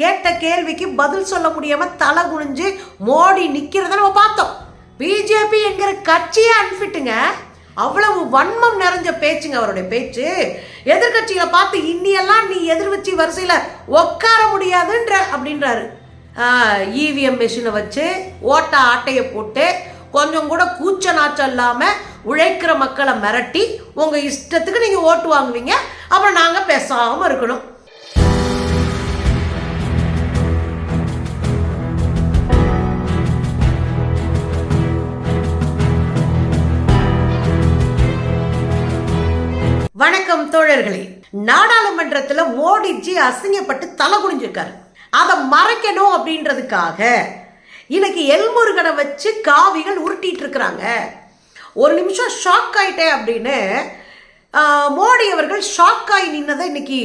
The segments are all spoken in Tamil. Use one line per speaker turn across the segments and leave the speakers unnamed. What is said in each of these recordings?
கேட்ட கேள்விக்கு பதில் சொல்ல முடியாம தலை குனிஞ்சு மோடி நிக்கிறத நம்ம பார்த்தோம். பிஜேபி என்கிற கட்சியே அன்ஃபிட்டுங்க அவ்வளவு வன்மம் நிறைஞ்ச பேச்சுங்க அவருடைய பேச்சு. எதிர்கட்சிகளை பார்த்து இன்னியெல்லாம் நீ எதிர்வச்சி வரிசையில் உட்கார முடியாதுன்ற அப்படின்றாரு. இவிஎம் மிஷினை வச்சு ஓட்ட ஆட்டையை போட்டு கொஞ்சம் கூட கூச்ச நாச்சம் இல்லாமல் உழைக்கிற மக்களை மிரட்டி உங்கள் இஷ்டத்துக்கு நீங்கள் ஓட்டு வாங்குவீங்க. அப்புறம் நாங்கள் பேசாமல் இருக்கணும். வணக்கம் தோழர்களே. நாடாளுமன்றத்தில் மோடிஜி அசிங்கப்பட்டு தலை குனிஞ்சிருக்காரு. அதை மறைக்கணும் அப்படின்றதுக்காக இன்னைக்கு எல்முருகனை வச்சு காவிகள் உருட்டிட்டு இருக்கிறாங்க. ஒரு நிமிஷம் ஷாக் ஆயிட்டேன் அப்படின்னு மோடி அவர்கள் ஷாக் ஆகி நின்னதை இன்னைக்கு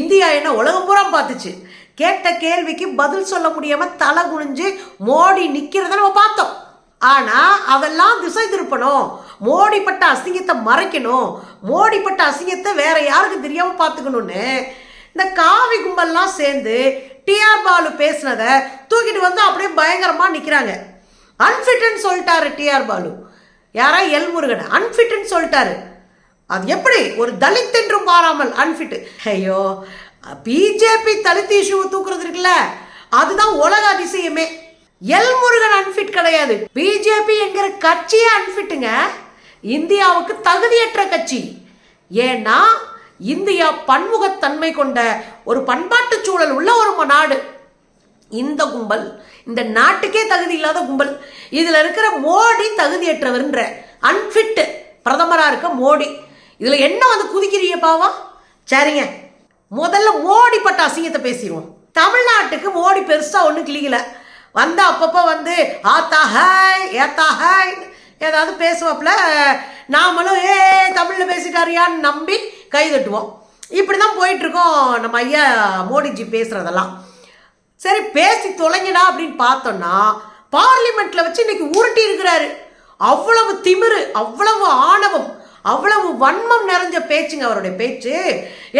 இந்தியா என்ன உலகம் பூரா பார்த்துச்சு. கேட்ட கேள்விக்கு பதில் சொல்ல முடியாம தலை குனிஞ்சு மோடி நிற்கிறத நம்ம பார்த்தோம். ஆனால் அதெல்லாம் திசை திருப்பணும் மோடிப்பட்ட அசிங்கத்தை மறைக்கணும். மோடிப்பட்ட அசிங்கத்தை வேற யாருக்கும் தெரியாமல் பார்த்துக்கணும்னு இந்த காவி கும்பல்லாம் சேர்ந்து டிஆர் பாலு பேசுனதை தூக்கிட்டு வந்து அப்படியே பயங்கரமாக நிற்கிறாங்க அன்ஃபிட்னு சொல்லிட்டாரு டிஆர் பாலு. யாரா? எல்முருகன். அன்ஃபிட்னு சொல்லிட்டாரு. அது எப்படி? ஒரு தலித் என்றும் பாராமல் அன்ஃபிட் ஐயோ பிஜேபி தலித் இஷ்யூவை தூக்குறது இருக்குல்ல? அதுதான் உலக அதிசயமே. எல் முருகன் அன்ஃபிட் கிடையாது. பிஜேபி என்கிற கட்சியே அன்ஃபிட்டுங்க இந்தியாவுக்கு தகுதியற்ற கட்சி. ஏன்னா இந்தியா பன்முகத்தன்மை கொண்ட ஒரு பண்பாட்டு சூழல் உள்ள ஒரு நாடு. இந்த கும்பல் இந்த நாட்டுக்கே தகுதி இல்லாத கும்பல். இதுல இருக்கிற மோடி தகுதியற்றவர்ன்ற அன்ஃபிட்டு பிரதமரா இருக்க மோடி. இதுல என்ன வந்து குதிக்கிறீங்க பாவா சரிங்க. முதல்ல மோடி பட்ட அசிங்கத்தை பேசிடுவோம். தமிழ்நாட்டுக்கு மோடி பெருசா ஒன்றும் கிளிக்கல வந்து அப்பப்போ வந்து ஆத்தா ஹாய் ஏத்தா ஹாய் ஏதாவது பேசுவாப்புல நாமளும் ஏ தமிழில் பேசிட்டாரியான்னு நம்பி கை தட்டுவோம். இப்படி தான் போயிட்டுருக்கோம் நம்ம ஐயா மோடிஜி பேசுறதெல்லாம். சரி பேசி தொலைங்கடா அப்படின்னு பார்த்தோம்னா பார்லிமெண்ட்டில் வச்சு இன்னைக்கு உருட்டி இருக்கிறாரு அவ்வளவு திமிரு அவ்வளவு ஆணவம் அவ்வளவு வன்மம் நிறைஞ்ச பேச்சுங்க அவருடைய பேச்சு.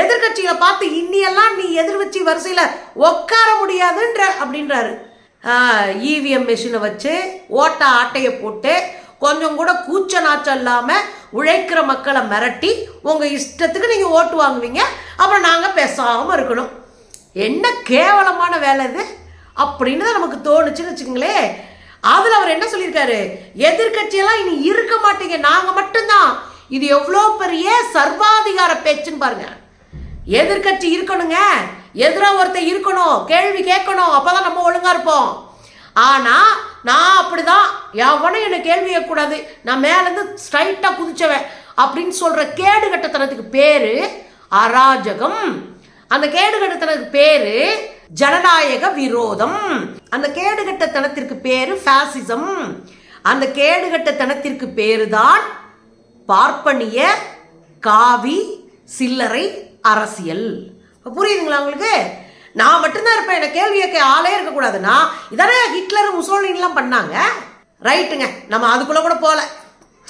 எதிர்கட்சிகளை பார்த்து இன்னியெல்லாம் நீ எதிர்வச்சி வரிசையில் உட்கார முடியாதுன்ற அப்படின்றாரு. இவிஎம் மிஷினை வச்சு ஓட்ட ஆட்டையை போட்டு கொஞ்சம் கூட கூச்ச நாச்சம் இல்லாமல் உழைக்கிற மக்களை மிரட்டி உங்கள் இஷ்டத்துக்கு நீங்கள் ஓட்டு வாங்குவீங்க. அப்புறம் நாங்கள் பேசாமல் இருக்கணும். என்ன கேவலமான வேலை இது? அப்படின்னு தான் நமக்கு தோணுச்சுன்னு வச்சுக்கோங்களேன் அதில் அவர் என்ன சொல்லியிருக்காரு? எதிர்க்கட்சியெல்லாம் இனி இருக்க மாட்டீங்க. நாங்கள் மட்டும்தான். இது எவ்வளோ பெரிய சர்வாதிகார பேச்சுன்னு பாருங்க. எதிர்க்கட்சி இருக்கணுங்க. எதிராக ஒருத்தர் இருக்கணும் கேள்வி கேட்கணும் அப்போ தான் நம்ம ஒழுங்காக இருப்போம். ஆனால் நான் அப்படிதான் எவனும் என்னை கேள்வி கேட்கக்கூடாது. நான் மேலேருந்து ஸ்ட்ரைட்டாக குதிச்சவன் அப்படின்னு சொல்கிற கேடு கட்டத்தனத்துக்கு பேர் அராஜகம். அந்த கேடு கட்டத்தனத்துக்கு பேர் ஜனநாயக விரோதம். அந்த கேடுகட்டத்தனத்திற்கு பேரு ஃபேசிசம் அந்த கேடுகட்டத்தனத்திற்கு பேரு தான் பார்ப்பனிய காவி சில்லறை அரசியல். புரியுதுங்களா உங்களுக்கு? நான் மட்டும்தான் இருப்பேன். என்னை கேள்வி கேட்க ஆளே இருக்கக்கூடாதுன்னா இதானே ஹிட்லர் முசோலின்லாம் பண்ணாங்க? ரைட்டுங்க. நம்ம அதுக்குள்ளே கூட போகல.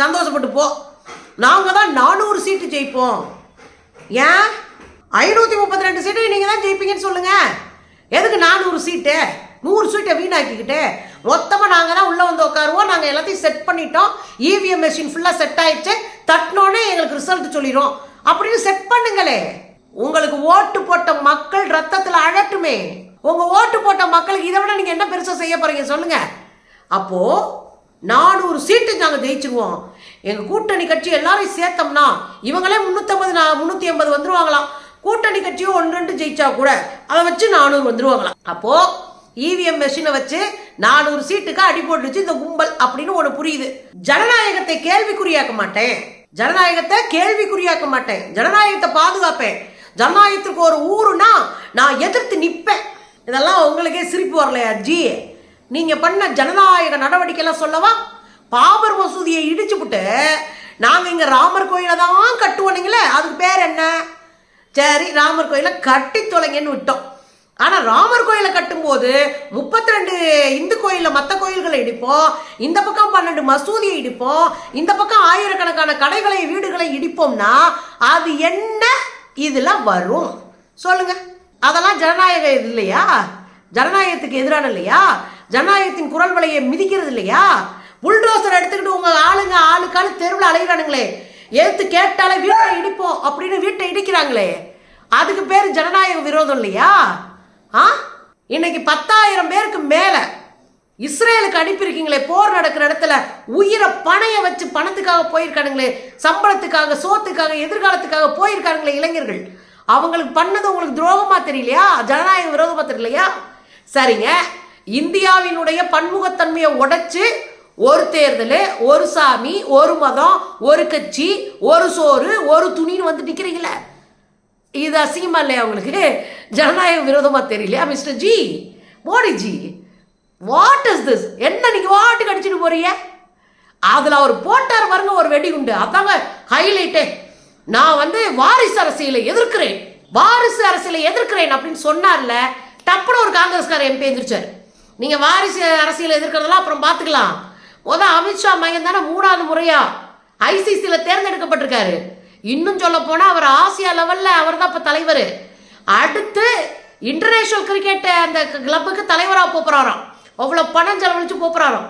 சந்தோஷப்பட்டு போ. நாங்கள் தான் நானூறு சீட்டு ஜெயிப்போம். ஏன்? ஐநூற்றி முப்பத்தி ரெண்டு சீட்டு நீங்கள் தான் ஜெயிப்பீங்கன்னு சொல்லுங்கள் எதுக்கு நானூறு சீட்டு? நூறு சீட்டை வீணாக்கிக்கிட்டு மொத்தமாக நாங்கள் தான் உள்ளே வந்து உட்காருவோம். நாங்கள் எல்லாத்தையும் செட் பண்ணிட்டோம். இவிஎம் மெஷின் ஃபுல்லாக செட் ஆயிடுச்சு. தட்டினோடனே எங்களுக்கு ரிசல்ட் சொல்லிடும் அப்படின்னு செட் பண்ணுங்களே. உங்களுக்கு ஓட்டு போட்ட மக்கள் ரத்தத்தில் அழட்டுமே. உங்கள் ஓட்டு போட்ட மக்களுக்கு இதை விட நீங்கள் என்ன பெருசாக செய்ய போறீங்க சொல்லுங்க. அப்போ நானூறு சீட்டு நாங்கள் ஜெயிச்சிருவோம். எங்கள் கூட்டணி கட்சி எல்லாரையும் சேர்த்தோம்னா இவங்களே முந்நூற்றம்பது நான் முந்நூற்றி ஐம்பது வந்துருவாங்களாம். கூட்டணி கட்சியும் ஒன்று ரெண்டு ஜெயிச்சா கூட அதை வச்சு நானூறு வந்துருவாங்களாம். அப்போ இவிஎம் மெஷினை வச்சு நானூறு சீட்டுக்கு அடி போட்டுச்சு இந்த கும்பல் அப்படின்னு ஒன்று புரியுது. ஜனநாயகத்தை கேள்விக்குறியாக்க மாட்டேன். ஜனநாயகத்தை கேள்விக்குறியாக்க மாட்டேன். ஜனநாயகத்தை பாதுகாப்பேன். ஜனநாயகத்துக்கு ஒரு ஊருனா நான் எதிர்த்து நிற்பேன் இதெல்லாம் உங்களுக்கே சிரிப்பு வரலையா ஜி? நீங்கள் பண்ண ஜனநாயக நடவடிக்கைலாம் சொல்லவா? பாபர் மசூதியை இடிச்சுப்புட்டு நாங்கள் இங்கே ராமர் கோயிலை தான் கட்டுவோனீங்களே அதுக்கு பேர் என்ன? சரி ராமர் கோயிலை கட்டி தொலைங்கன்னு விட்டோம். ஆனால் ராமர் கோயிலை கட்டும்போது முப்பத்தி ரெண்டு இந்து கோயிலில் மற்ற கோயில்களை இடிப்போம் இந்த பக்கம் பன்னெண்டு மசூதியை இடிப்போம் இந்த பக்கம் ஆயிரக்கணக்கான கடைகளை வீடுகளை இடிப்போம்னா அது என்ன? இதெல்லாம் வரும். சொல்லுங்க. அதெல்லாம் ஜனநாயகம் இது இல்லையா? ஜனநாயகத்துக்கு எதிரான இல்லையா? ஜனநாயகத்தின் குரல் வலையை மிதிக்கிறது இல்லையா? புல்டோசர் எடுத்துக்கிட்டு உங்க ஆளுங்க ஆளுக்காளு தெருவில் அலைகிறானுங்களே எடுத்து கேட்டாலே வீட்டை இடிப்போம் அப்படின்னு வீட்டை இடிக்கிறாங்களே. அதுக்கு பேர் ஜனநாயக விரோதம் இல்லையா? ஆ? இன்னைக்கு பத்தாயிரம் பேருக்கு மேலே இஸ்ரேலுக்கு அனுப்பியிருக்கீங்களே போர் நடக்கிற இடத்துல உயிரை பணைய வச்சு பணத்துக்காக போயிருக்கானுங்களே சம்பளத்துக்காக சோத்துக்காக எதிர்காலத்துக்காக போயிருக்கானுங்களே இளைஞர்கள். அவங்களுக்கு பண்ணது உங்களுக்கு துரோகமாக தெரியலையா? ஜனநாயக விரோதமாக தெரியலையா? சரிங்க. இந்தியாவினுடைய பன்முகத்தன்மையை உடைச்சு ஒரு தேர்தல் ஒரு சாமி ஒரு மதம் ஒரு கட்சி ஒரு சோறு ஒரு துணின்னு வந்து நிற்கிறீங்களே இது அசிங்கமா இல்லையா உங்களுக்கு? ஜனநாயக விரோதமாக தெரியலையா mister ji? Modiji what is this என்ன நீங்க வாட்டுக்கு அடிச்சுட்டு போறீங்க? அதுல அவர் போட்டார் பாருங்க ஒரு வெடிகுண்டு. அதாங்க ஹைலைட்டே நான் வந்து வாரிசு அரசியலை எதிர்க்கிறேன். வாரிசு அரசியலை எதிர்க்கிறேன் அப்படின்னு சொன்னார்ல டப்புனு ஒரு காங்கிரஸ்கார எம்பி எந்திரிச்சார். நீங்க வாரிசு அரசியலை எதிர்க்கிறதெல்லாம் அப்புறம் பார்த்துக்கலாம். முதல் அமித்ஷா மையம் தானே மூணாவது முறையா ஐசிசியில் தேர்ந்தெடுக்கப்பட்டிருக்காரு. இன்னும் சொல்ல போனால் அவர் ஆசியா லெவலில் அவர் தான் இப்போ தலைவர். அடுத்து இன்டர்நேஷ்னல் கிரிக்கெட் அந்த கிளப்புக்கு தலைவராக போகிறாராம் அவ்வளோ பணம் செலவழிச்சு போறாராம்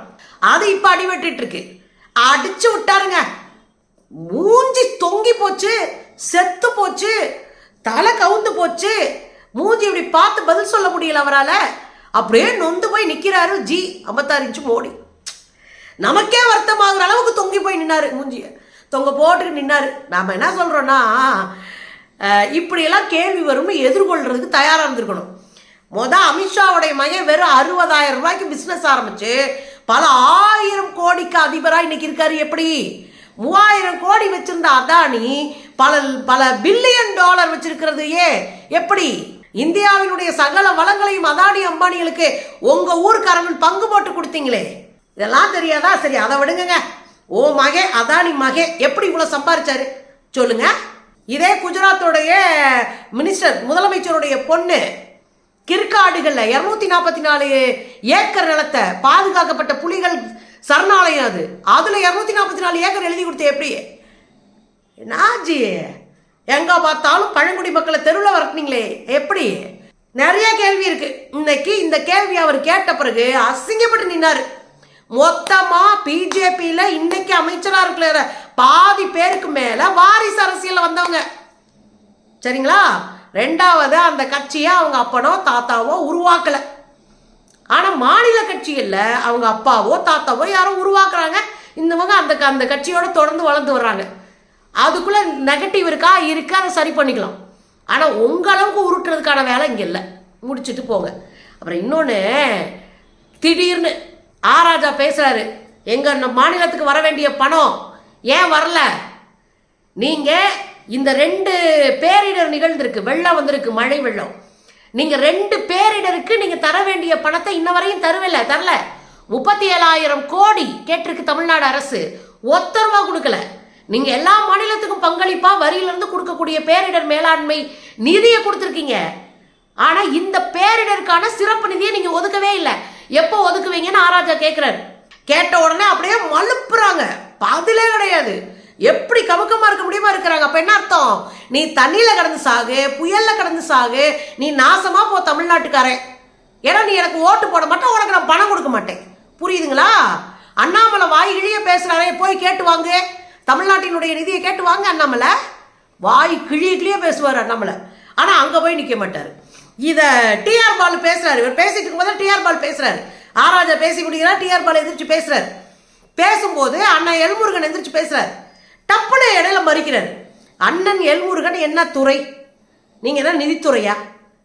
அது இப்போ அடிபட்டுட்டு இருக்கு அடிச்சு விட்டாருங்க. மூஞ்சி தொங்கி போச்சு செத்து போச்சு தலை கவுந்து போச்சு. மூஞ்சி இப்படி பார்த்து பதில் சொல்ல முடியல அவரால். அப்படியே நொந்து போய் நிற்கிறாரு ஜி ஐம்பத்தாறு இன்ச்சு மோடி. நமக்கே வருத்தமாகிற அளவுக்கு தொங்கி போய் நின்னாரு மூஞ்சியை. தொங்க போட்டு நின்னாரு. நாம் என்ன சொல்கிறோன்னா இப்படியெல்லாம் கேள்வி வரும் எதிர்கொள்றதுக்கு தயாராக இருந்திருக்கணும். மொதல் அமித்ஷாவுடைய மையம் வெறும் அறுபதாயிரம் ரூபாய்க்கு பிஸ்னஸ் ஆரம்பிச்சு பல ஆயிரம் கோடிக்கு அதிபராக இன்னைக்கு இருக்காரு எப்படி? மூவாயிரம் கோடி வச்சிருந்த அதானி பல பல பில்லியன் டாலர் வச்சிருக்கிறது ஏன்? எப்படி? இந்தியாவினுடைய சகல வளங்களையும் அதானி அம்பானிகளுக்கு உங்க ஊர்க்காரங்கள் பங்கு போட்டு கொடுத்தீங்களே. இதெல்லாம் தெரியாதா? சரி அதை விடுங்க ஓ மகே அதானி மகே எப்படி இவ்வளவு சம்பாரிச்சாரு? சொல்லுங்க. இதே குஜராத்தோடைய மினிஸ்டர் முதலமைச்சருடைய பொண்ணு. கிற்காடுகளில் இரநூத்தி நாற்பத்தி நாலு ஏக்கர் நிலத்தை பாதுகாக்கப்பட்ட புலிகள் சரணாலயம் அது. அதில் இரநூத்தி நாற்பத்தி நாலு ஏக்கர் எழுதி கொடுத்த எப்படி? நாஜி எங்கே பார்த்தாலும் பழங்குடி மக்களை தெருவில் வரட்டினீங்களே எப்படி? நிறைய கேள்வி இருக்கு. இன்னைக்கு இந்த கேள்வி அவர் கேட்ட பிறகு அசிங்கப்பட்டு நின்னாரு. மொத்தமா பிஜேபியில இன்னைக்கு அமைச்சரா இருக்கிற பாதி பேருக்கு மேல வாரிசு அரசியலில் வந்தவங்க. சரிங்களா? ரெண்டாவது அந்த கட்சியை அவங்க அப்பனோ தாத்தாவோ உருவாக்கலை. ஆனால் மாநில கட்சிகளில் அவங்க அப்பாவோ தாத்தாவோ யாரோ உருவாக்குறாங்க. இந்தவங்க அந்த அந்த கட்சியோட தொடர்ந்து வளர்ந்து வர்றாங்க. அதுக்குள்ளே நெகட்டிவ் இருக்கா இருக்கா அதை சரி பண்ணிக்கலாம். ஆனால் உங்களவுக்கு உருட்டுறதுக்கான வேலை இங்கே இல்லை. முடிச்சுட்டு போங்க. அப்புறம் இன்னொன்று திடீர்னு ஆராஜா பேசுகிறாரு எங்கள் நம்ம மாநிலத்துக்கு வர வேண்டிய பணம் ஏன் வரல? நீங்கள் இந்த ரெண்டு பேரிடர் நிகழ்ந்திருக்கு. வெள்ளம் வந்திருக்கு மழை வெள்ளம். நீங்கள் ரெண்டு பேரிடருக்கு நீங்கள் தர வேண்டிய பணத்தை இன்ன வரையும் தருவில்ல தரல. முப்பத்தி ஏழாயிரம் கோடி கேட்டிருக்கு தமிழ்நாடு அரசு. ஒத்த ரூபா கொடுக்கல. நீங்க எல்லா மாநிலத்துக்கும் பங்களிப்பா வரியிலிருந்து கொடுக்கக்கூடிய பேரிடர் மேலாண்மை நிதியை கொடுத்துருக்கீங்க. ஆனா இந்த பேரிடருக்கான சிறப்பு நிதியை நீங்க ஒதுக்கவே இல்லை. எப்போ ஒதுக்குவீங்கன்னு ஆராஜா கேட்கிறாரு கேட்ட உடனே அப்படியே மழுப்புறாங்க. பதிலே கிடையாது. எப்படி கமுக்கமாக இருக்க முடியுமா இருக்கிறாங்க? அப்ப என்ன அர்த்தம்? நீ தண்ணியில கடந்து சாகு புயல்ல கடந்து சாகு நீ நாசமா போ தமிழ்நாட்டுக்காரன். ஏன்னா நீ எனக்கு ஓட்டு போட மாட்டேன் உனக்கு நான் பணம் கொடுக்க மாட்டேன். புரியுதுங்களா? அண்ணாமலை வாய் பேசுகிறாரே பேசுறாரே போய் கேட்டு வாங்க. தமிழ்நாட்டினுடைய நிதியை கேட்டு வாங்க அண்ணாமலை. வாய் கிழிய பேசுவார் அண்ணாமலை. ஆனா அங்க போய் நிக்க மாட்டாரு. இத டிஆர் பால் பேசுறாரு. இவர் பேசிட்டு இருக்கும்போது டிஆர் பால் பேசுறாரு. ஆராஜா பேசி முடிக்கிறார் டிஆர் பால் எதிர்த்து பேசுறாரு. பேசும்போது அண்ணா எல்முருகன் எந்திரிச்சு பேசுறாரு. டப்புன்னு இடையில மறிக்கிறார். அண்ணன் எல்முருகன் என்ன துறை? நீங்க என்ன நிதித்துறையா?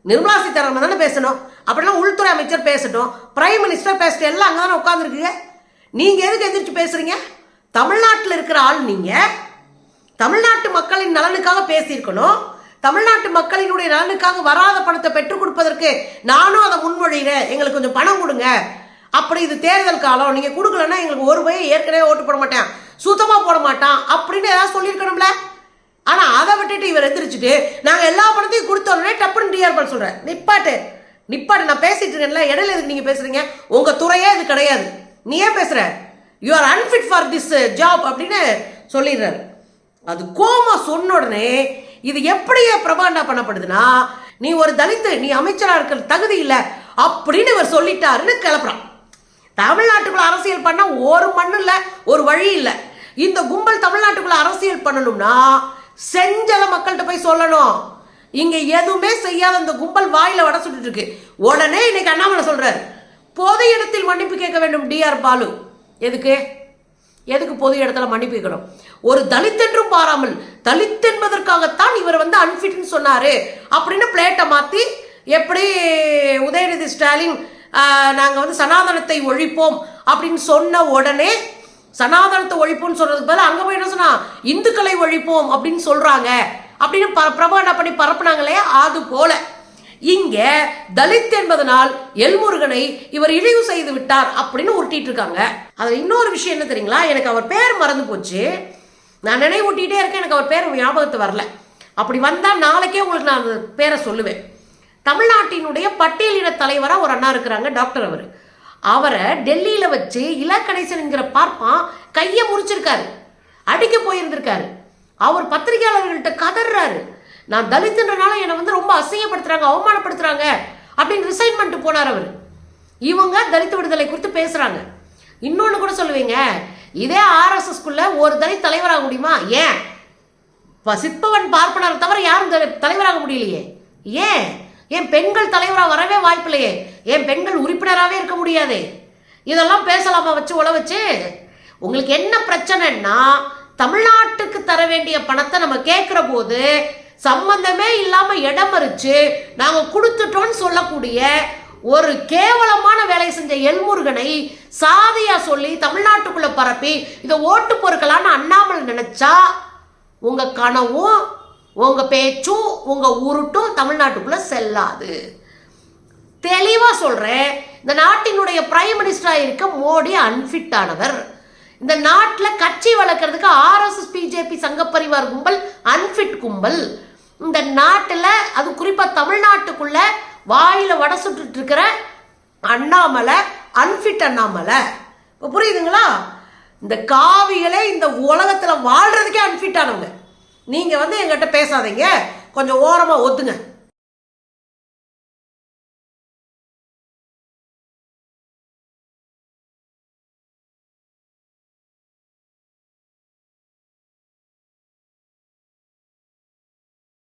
நிர்மலா சீதாராமன் தானே பேசணும். அப்படின்னா உள்துறை அமைச்சர் பேசட்டும். பிரைம் மினிஸ்டர் பேசட்டும். எல்லாம் அங்கே தானே உட்காந்துருக்குங்க நீங்கள் எதுக்கு எதிர்த்து பேசுறீங்க? தமிழ்நாட்டில் இருக்கிற ஆள் நீங்கள் தமிழ்நாட்டு மக்களின் நலனுக்காக பேசியிருக்கணும். தமிழ்நாட்டு மக்களினுடைய நலனுக்காக வராத பணத்தை பெற்றுக் கொடுப்பதற்கு நானும் அதை முன்மொழிகிறேன். எங்களுக்கு கொஞ்சம் பணம் கொடுங்க. அப்படி இது தேர்தல் காலம். நீங்கள் கொடுக்கலன்னா எங்களுக்கு ஒரு பையன் ஏற்கனவே ஓட்டு போட மாட்டேன். சுத்தமாக போட மாட்டான் அப்படின்னு ஏதாவது சொல்லியிருக்கணும்ல? ஆனால் அதை விட்டுட்டு இவர் எந்திரிச்சிட்டு நாங்கள் எல்லா பணத்தையும் கொடுத்தோடனே டப்புன்னு டிஆர் பண்ண சொல்கிறேன் நிப்பாட்டு. நிப்பாட்டு நான் பேசிட்டு இருக்கேன்ல இடையில எதுக்கு பேசுகிறீங்க உங்கள் துறையே இது கிடையாது. நீ ஏன் பேசுகிற you are unfit for this job அப்படின்னு சொல்லிடுறாரு. அது கோமா சொன்ன உடனே இது எப்படியே பிரபாண்டா பண்ணப்படுதுன்னா நீ ஒரு தலித்து நீ அமைச்சராக இருக்கிற தகுதி இல்லை அப்படின்னு இவர் சொல்லிட்டாருன்னு கிளப்புறான். தமிழ்நாட்டுக்குள்ள அரசியல் பண்ண ஒரு மண்ணு இல்லை ஒரு வழி இல்லை. இந்த கும்பல் தமிழ்நாட்டுக்குள்ள அரசியல் பண்ணணும்னா செஞ்சத மக்கள்கிட்ட போய் சொல்லணும். இங்க எதுவுமே செய்யாத அந்த கும்பல் வாயில வட சுட்டு இருக்கு. உடனே இன்னைக்கு அண்ணாமலை சொல்றாரு பொது இடத்தில் மன்னிப்பு கேட்க வேண்டும் டிஆர் பாலு. எதுக்கு? எதுக்கு பொது இடத்துல மன்னிப்பு கேட்கணும்? ஒரு தலித் என்றும் பாராமல் தலித் என்பதற்காகத்தான் இவர் வந்து அன்ஃபிட்னு சொன்னாரு. அப்படின்னு பிளேட்டை மாத்தி எப்படி உதயநிதி ஸ்டாலின் நாங்கள் வந்து சனாதனத்தை ஒழிப்போம் அப்படின்னு சொன்ன உடனே சனாதனத்தை ஒழிப்போம்னு சொல்றதுக்கு பதிலாக அங்கே போய் என்ன சொன்னா இந்துக்களை ஒழிப்போம் அப்படின்னு சொல்றாங்க. அப்படின்னு ப- பிரபா பண்ணி பரப்புனாங்க இல்லையா அது போல. இங்கே தலித் என்பதனால் எல்முருகனை இவர் இழிவு செய்து விட்டார் அப்படின்னு உருட்டிட்டு இருக்காங்க அதில் இன்னொரு விஷயம் என்ன தெரியுங்களா? எனக்கு அவர் பேர் மறந்து போச்சு. நான் நினைவூட்டிகிட்டே இருக்கேன் எனக்கு அவர் பேர் ஞாபகத்து வரல. அப்படி வந்தால் நாளைக்கே உங்களுக்கு நான் அந்த பேரை சொல்லுவேன். தமிழ்நாட்டினுடைய பட்டியலின தலைவராக ஒரு அண்ணா இருக்கிறாங்க டாக்டர் அவர். அவரை டெல்லியில் வச்சு இலக்கணேசன் பார்ப்பான் கையை முறிச்சிருக்காரு. அடிக்க போயிருந்திருக்காரு. அவர் பத்திரிகையாளர்கள்ட்ட கதறாரு நான் தலித்துன்றனால என்னை வந்து ரொம்ப அசிங்கப்படுத்துறாங்க அவமானப்படுத்துறாங்க அப்படின்னு ரிசைன் பண்ணிட்டு போனார் அவர். இவங்க தலித் விடுதலை குறித்து பேசுறாங்க. இன்னொன்று கூட சொல்லுவீங்க இதே ஆர்எஸ்எஸ்குள்ள ஒரு தலித் தலைவராக முடியுமா? ஏன்? சிற்பவன் பார்ப்பனர் தவிர யாரும் தலை- தலைவராக முடியலையே. ஏன்? ஏன் பெண்கள் தலைவராக வரவே வாய்ப்பில்லையே. ஏன் பெண்கள் உறுப்பினராகவே இருக்க முடியாது. இதெல்லாம் பேசலாமா வச்சு உழ வச்சு? உங்களுக்கு என்ன பிரச்சனைன்னா தமிழ்நாட்டுக்கு தர வேண்டிய பணத்தை நம்ம கேட்குற போது சம்பந்தமே இல்லாமல் இடம் மறிச்சு நாங்கள் கொடுத்துட்டோம்னு சொல்லக்கூடிய ஒரு கேவலமான வேலை செஞ்ச எல்முருகனை சாதியா சொல்லி தமிழ்நாட்டுக்குள்ள பரப்பி இதை ஓட்டு பொருட்களான்னு அண்ணாமல் நினைச்சா உங்க கனவும் உங்கள் பேச்சும் உங்கள் உருட்டும் தமிழ்நாட்டுக்குள்ளே செல்லாது. தெளிவாக சொல்கிறேன் இந்த நாட்டினுடைய பிரைம் மினிஸ்டராக இருக்க மோடி அன்ஃபிட் ஆனவர். இந்த நாட்டில் கட்சி வளர்க்குறதுக்கு ஆர்எஸ்எஸ் பிஜேபி சங்கப்பரிவார் கும்பல் அன்ஃபிட் கும்பல். இந்த நாட்டில் அது குறிப்பாக தமிழ்நாட்டுக்குள்ள வாயில் வடை சுட்டுட்டு இருக்கிற அண்ணாமலை அன்ஃபிட் அண்ணாமலை. இப்போ புரியுதுங்களா? இந்த காவிகளே இந்த உலகத்தில் வாழ்கிறதுக்கே அன்ஃபிட் ஆனவங்க. நீங்கள் வந்து எங்கிட்ட பேசாதீங்க. கொஞ்சம் ஓரமாக ஒத்துங்க.